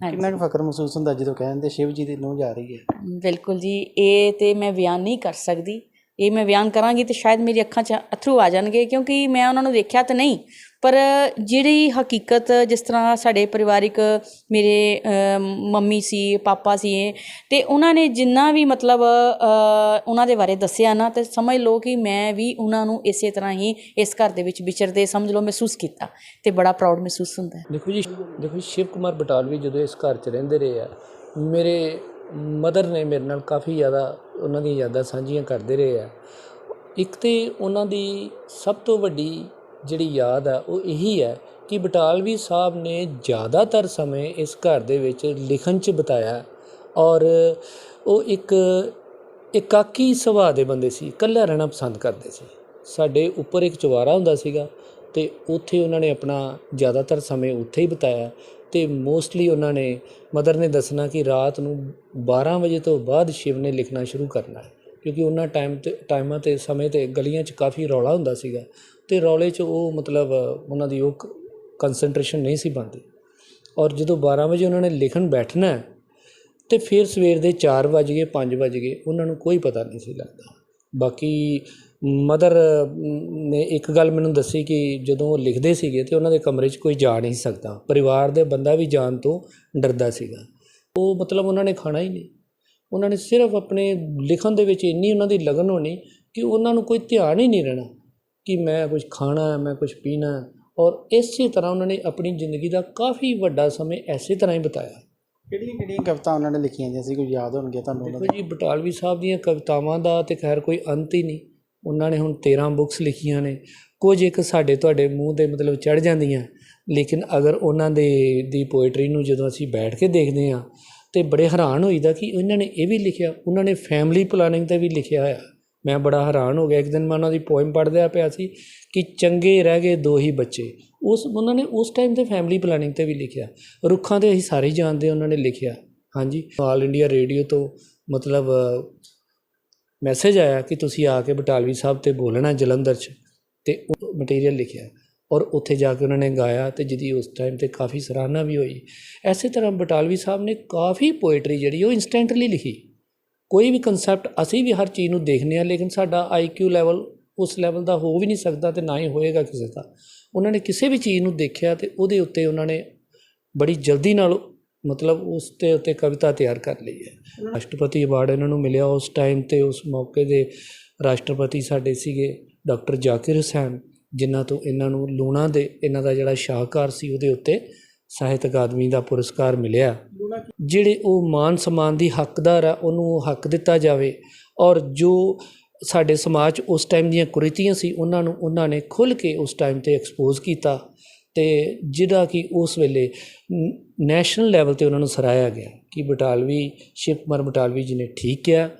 ਕਿੰਨਾ ਕੁ ਫਖਰ ਮਹਿਸੂਸ ਹੁੰਦਾ ਜਦੋਂ ਕਹਿੰਦੇ ਸ਼ਿਵ ਜੀ ਦੀ ਨੂੰਹ ਜਾ ਰਹੀ ਹੈ? ਬਿਲਕੁਲ ਜੀ ਇਹ ਤੇ ਮੈਂ ਬਿਆਨ ਨਹੀਂ ਕਰ ਸਕਦੀ। ਇਹ ਮੈਂ ਬਿਆਨ ਕਰਾਂਗੀ ਤੇ ਸ਼ਾਇਦ ਮੇਰੀ ਅੱਖਾਂ 'ਚ ਅਥਰੂ ਆ ਜਾਣਗੇ ਕਿਉਂਕਿ ਮੈਂ ਉਹਨਾਂ ਨੂੰ ਦੇਖਿਆ ਤਾਂ ਨਹੀਂ। ਪਰ ਜਿਹੜੀ ਹਕੀਕਤ ਜਿਸ ਤਰ੍ਹਾਂ ਸਾਡੇ ਪਰਿਵਾਰਿਕ ਮੇਰੇ ਮੰਮੀ ਸੀ, ਪਾਪਾ ਸੀ ਅਤੇ ਉਹਨਾਂ ਨੇ ਜਿੰਨਾ ਵੀ ਮਤਲਬ ਉਹਨਾਂ ਦੇ ਬਾਰੇ ਦੱਸਿਆ ਨਾ, ਤਾਂ ਸਮਝ ਲਓ ਕਿ ਮੈਂ ਵੀ ਉਹਨਾਂ ਨੂੰ ਇਸੇ ਤਰ੍ਹਾਂ ਹੀ ਇਸ ਘਰ ਦੇ ਵਿੱਚ ਵਿਚਰਦੇ ਸਮਝ ਲਓ ਮਹਿਸੂਸ ਕੀਤਾ ਤੇ ਬੜਾ ਪ੍ਰਾਊਡ ਮਹਿਸੂਸ ਹੁੰਦਾ ਦੇਖੋ ਜੀ, ਦੇਖੋ ਸ਼ਿਵ ਕੁਮਾਰ ਬਟਾਲਵੀ ਜਦੋਂ ਇਸ ਘਰ 'ਚ ਰਹਿੰਦੇ ਰਹੇ ਆ, ਮੇਰੇ ਮਦਰ ਨੇ ਮੇਰੇ ਨਾਲ ਕਾਫੀ ਜ਼ਿਆਦਾ ਉਹਨਾਂ ਦੀਆਂ ਯਾਦਾਂ ਸਾਂਝੀਆਂ ਕਰਦੇ ਰਹੇ ਆ। ਇੱਕ ਤੇ ਉਹਨਾਂ ਦੀ ਸਭ ਤੋਂ ਵੱਡੀ ਜਿਹੜੀ ਯਾਦ ਆ, ਉਹ ਇਹੀ ਹੈ ਕਿ ਬਟਾਲਵੀ ਸਾਹਿਬ ਨੇ ਜ਼ਿਆਦਾਤਰ ਸਮੇਂ ਇਸ ਘਰ ਦੇ ਵਿੱਚ ਲਿਖਣ 'ਚ ਬਿਤਾਇਆ ਔਰ ਉਹ ਇੱਕ ਇਕਾਕੀ ਸੁਭਾਅ ਦੇ ਬੰਦੇ ਸੀ, ਇਕੱਲਾ ਰਹਿਣਾ ਪਸੰਦ ਕਰਦੇ ਸੀ। ਸਾਡੇ ਉੱਪਰ ਇੱਕ ਚੁਬਾਰਾ ਹੁੰਦਾ ਸੀਗਾ ਤੇ ਉੱਥੇ ਉਹਨਾਂ ਨੇ ਆਪਣਾ ਜ਼ਿਆਦਾਤਰ ਸਮੇਂ ਉੱਥੇ ਹੀ ਬਿਤਾਇਆ ਤੇ ਮੋਸਟਲੀ ਉਹਨਾਂ ਨੇ ਮਦਰ ਨੇ ਦੱਸਣਾ ਕਿ ਰਾਤ ਨੂੰ 12 ਵਜੇ ਤੋਂ ਬਾਅਦ ਸ਼ਿਵ ਨੇ ਲਿਖਣਾ ਸ਼ੁਰੂ ਕਰਨਾ ਹੈ। ਕਿਉਂਕਿ ਉਹਨਾਂ ਟਾਈਮ ਤੇ ਟਾਈਮਾਂ ਤੇ ਸਮੇਂ ਤੇ ਗਲੀਆਂ 'ਚ ਕਾਫੀ ਰੌਲਾ ਹੁੰਦਾ ਸੀਗਾ ਤੇ ਰੌਲੇ 'ਚ ਉਹ ਮਤਲਬ ਉਹਨਾਂ ਦੀ ਉਹ ਕਨਸੈਂਟਰੇਸ਼ਨ ਨਹੀਂ ਸੀ ਬਣਦੀ। ਔਰ ਜਦੋਂ 12 ਵਜੇ ਉਹਨਾਂ ਨੇ ਲਿਖਣ ਬੈਠਣਾ ਹੈ, ਤੇ ਫਿਰ ਸਵੇਰ ਦੇ 4 ਵਜ ਗਏ 5 ਵਜ ਗਏ ਉਹਨਾਂ ਨੂੰ ਕੋਈ ਪਤਾ ਨਹੀਂ ਸੀ ਲੱਗਦਾ। ਬਾਕੀ ਮਦਰ ਨੇ ਇੱਕ ਗੱਲ ਮੈਨੂੰ ਦੱਸੀ ਕਿ ਜਦੋਂ ਉਹ ਲਿਖਦੇ ਸੀਗੇ ਤੇ ਉਹਨਾਂ ਦੇ ਕਮਰੇ 'ਚ ਕੋਈ ਜਾ ਨਹੀਂ ਸਕਦਾ। ਪਰਿਵਾਰ ਦੇ ਬੰਦਾ ਵੀ ਜਾਣ ਤੋਂ ਡਰਦਾ ਸੀਗਾ। ਉਹ ਮਤਲਬ ਉਹਨਾਂ ਨੇ ਖਾਣਾ ਹੀ ਨਹੀਂ। ਉਹਨਾਂ ਨੇ ਸਿਰਫ ਆਪਣੇ ਲਿਖਣ ਦੇ ਵਿੱਚ ਇੰਨੀ ਉਹਨਾਂ ਦੀ ਲਗਨ ਹੋਣੀ ਕਿ ਉਹਨਾਂ ਨੂੰ ਕੋਈ ਧਿਆਨ ਹੀ ਨਹੀਂ ਰਹਿਣਾ ਕਿ ਮੈਂ ਕੁਝ ਖਾਣਾ ਹੈ ਮੈਂ ਕੁਝ ਪੀਣਾ ਹੈ। ਔਰ ਇਸੇ ਤਰ੍ਹਾਂ ਉਹਨਾਂ ਨੇ ਆਪਣੀ ਜ਼ਿੰਦਗੀ ਦਾ ਕਾਫੀ ਵੱਡਾ ਸਮੇਂ ਐਸੇ ਤਰ੍ਹਾਂ ਹੀ ਬਿਤਾਇਆ। ਕਿਹੜੀਆਂ ਕਿਹੜੀਆਂ ਕਵਿਤਾ ਉਹਨਾਂ ਨੇ ਲਿਖੀਆਂ ਜੇ ਸੀ? ਕੋਈ ਯਾਦ ਹੋਣਗੇ ਤੁਹਾਨੂੰ ਉਹਨਾਂ ਦੇਖੋ ਜੀ ਬਟਾਲਵੀ ਸਾਹਿਬ ਦੀਆਂ ਕਵਿਤਾਵਾਂ ਦਾ ਤੇ ਖੈਰ ਕੋਈ ਅੰਤ ਹੀ ਨਹੀਂ। ਉਹਨਾਂ ਨੇ ਹੁਣ 13 ਬੁੱਕਸ ਲਿਖੀਆਂ ਨੇ। ਕੁਝ ਇੱਕ ਸਾਡੇ ਤੁਹਾਡੇ ਮੂੰਹ ਤੇ ਮਤਲਬ ਚੜ ਜਾਂਦੀਆਂ। ਲੇਕਿਨ ਅਗਰ ਉਹਨਾਂ ਦੇ ਦੀ ਪੋਇਟਰੀ ਨੂੰ ਜਦੋਂ ਅਸੀਂ ਬੈਠ ਕੇ ਦੇਖਦੇ ਹਾਂ ਤੇ ਬੜੇ ਹੈਰਾਨ ਹੋਈਦਾ ਕਿ ਇਹਨਾਂ ਨੇ ਇਹ ਵੀ ਲਿਖਿਆ, ਉਹਨਾਂ ਨੇ ਫੈਮਿਲੀ ਪਲਾਨਿੰਗ ਤੇ ਵੀ ਲਿਖਿਆ ਹੋਇਆ। ਮੈਂ ਬੜਾ ਹੈਰਾਨ ਹੋ ਗਿਆ, ਇੱਕ ਦਿਨ ਮੈਂ ਉਹਨਾਂ ਦੀ ਪੋਇਮ ਪੜ੍ਹਦਿਆ ਪਿਆ ਸੀ ਕਿ ਚੰਗੇ ਰਹਿ ਗਏ ਦੋ ਹੀ ਬੱਚੇ। ਉਸ, ਉਹਨਾਂ ਨੇ ਉਸ ਟਾਈਮ ਤੇ ਫੈਮਿਲੀ ਪਲਾਨਿੰਗ ਤੇ ਵੀ ਲਿਖਿਆ। ਰੁੱਖਾਂ 'ਤੇ ਅਸੀਂ ਸਾਰੇ ਜਾਣਦੇ ਉਹਨਾਂ ਨੇ ਲਿਖਿਆ। ਹਾਂਜੀ। ਆਲ ਇੰਡੀਆ ਰੇਡੀਓ ਤੋਂ ਮਤਲਬ ਮੈਸੇਜ ਆਇਆ ਕਿ ਤੁਸੀਂ ਆ ਕੇ ਬਟਾਲਵੀ ਸਾਹਿਬ ਤੇ ਬੋਲਣਾ ਜਲੰਧਰ 'ਚ। ਤੇ ਉਹ ਮਟੀਰੀਅਲ ਲਿਖਿਆ। ਔਰ ਉੱਥੇ ਜਾ ਕੇ ਉਹਨਾਂ ਨੇ ਗਾਇਆ ਤੇ ਜਿਹਦੀ ਉਸ ਟਾਈਮ ਤੇ ਕਾਫੀ ਸਰਾਹਨਾ ਵੀ ਹੋਈ। ਐਸੇ ਤਰ੍ਹਾਂ ਬਟਾਲਵੀ ਸਾਹਿਬ ਨੇ ਕਾਫੀ ਪੋਇਟਰੀ ਜਿਹੜੀ ਉਹ ਇਨਸਟੈਂਟਲੀ ਲਿਖੀ। ਕੋਈ ਵੀ ਕਨਸੈਪਟ ਅਸੀਂ ਵੀ ਹਰ ਚੀਜ਼ ਨੂੰ ਦੇਖਨੇ ਆ ਲੇਕਿਨ ਸਾਡਾ ਆਈਕਿਊ ਲੈਵਲ ਉਸ ਲੈਵਲ ਦਾ ਹੋ ਵੀ ਨਹੀਂ ਸਕਦਾ ਤੇ ਨਾ ਹੀ ਹੋਏਗਾ ਕਿਸੇ ਦਾ। ਉਹਨਾਂ ਨੇ ਕਿਸੇ ਵੀ ਚੀਜ਼ ਨੂੰ ਦੇਖਿਆ ਤੇ ਉਹਦੇ ਉੱਤੇ ਉਹਨਾਂ ਨੇ ਬੜੀ ਜਲਦੀ ਨਾਲ ਮਤਲਬ ਉਸ ਤੇ ਉੱਤੇ ਕਵਿਤਾ ਤਿਆਰ ਕਰ ਲਈ ਹੈ। ਰਾਸ਼ਟਰਪਤੀ ਅਵਾਰਡ ਇਹਨਾਂ ਨੂੰ ਮਿਲਿਆ ਉਸ ਟਾਈਮ ਤੇ ਉਸ ਮੌਕੇ ਦੇ ਰਾਸ਼ਟਰਪਤੀ ਸਾਡੇ ਸੀਗੇ ਡਾਕਟਰ ਜ਼ਾਕਿਰ ਹੁਸੈਨ। ਜਿਨ੍ਹਾਂ ਤੋਂ ਇਹਨਾਂ ਨੂੰ ਲੂਣਾ ਦੇ ਇਹਨਾਂ ਦਾ ਜਿਹੜਾ ਸ਼ਾਹਕਾਰ ਸੀ ਉਹਦੇ ਉੱਤੇ ਸਾਹਿਤ ਅਕਾਦਮੀ ਦਾ ਪੁਰਸਕਾਰ ਮਿਲਿਆ। ਜਿਹੜੇ ਉਹ ਮਾਨ ਸਨਮਾਨ ਦੀ ਹੱਕਦਾਰ ਆ ਉਹਨੂੰ ਉਹ ਹੱਕ ਦਿੱਤਾ ਜਾਵੇ। ਔਰ ਜੋ ਸਾਡੇ ਸਮਾਜ ਉਸ ਟਾਈਮ ਦੀਆਂ ਕੁਰੀਤੀਆਂ ਸੀ ਉਹਨਾਂ ਨੂੰ ਉਹਨਾਂ ਨੇ ਖੁੱਲ੍ਹ ਕੇ ਉਸ ਟਾਈਮ ਤੇ ਐਕਸਪੋਜ਼ ਕੀਤਾ ਤੇ ਜਿਹੜਾ ਕਿ ਉਸ ਵੇਲੇ ਨੈਸ਼ਨਲ ਲੈਵਲ ਤੇ ਉਹਨਾਂ ਨੂੰ ਸਰਾਇਆ ਗਿਆ ਕਿ ਬਟਾਲਵੀ ਸ਼ਿਵ ਕੁਮਾਰ ਬਟਾਲਵੀ ਜੀ ਨੇ ਠੀਕ ਕਿਹਾ।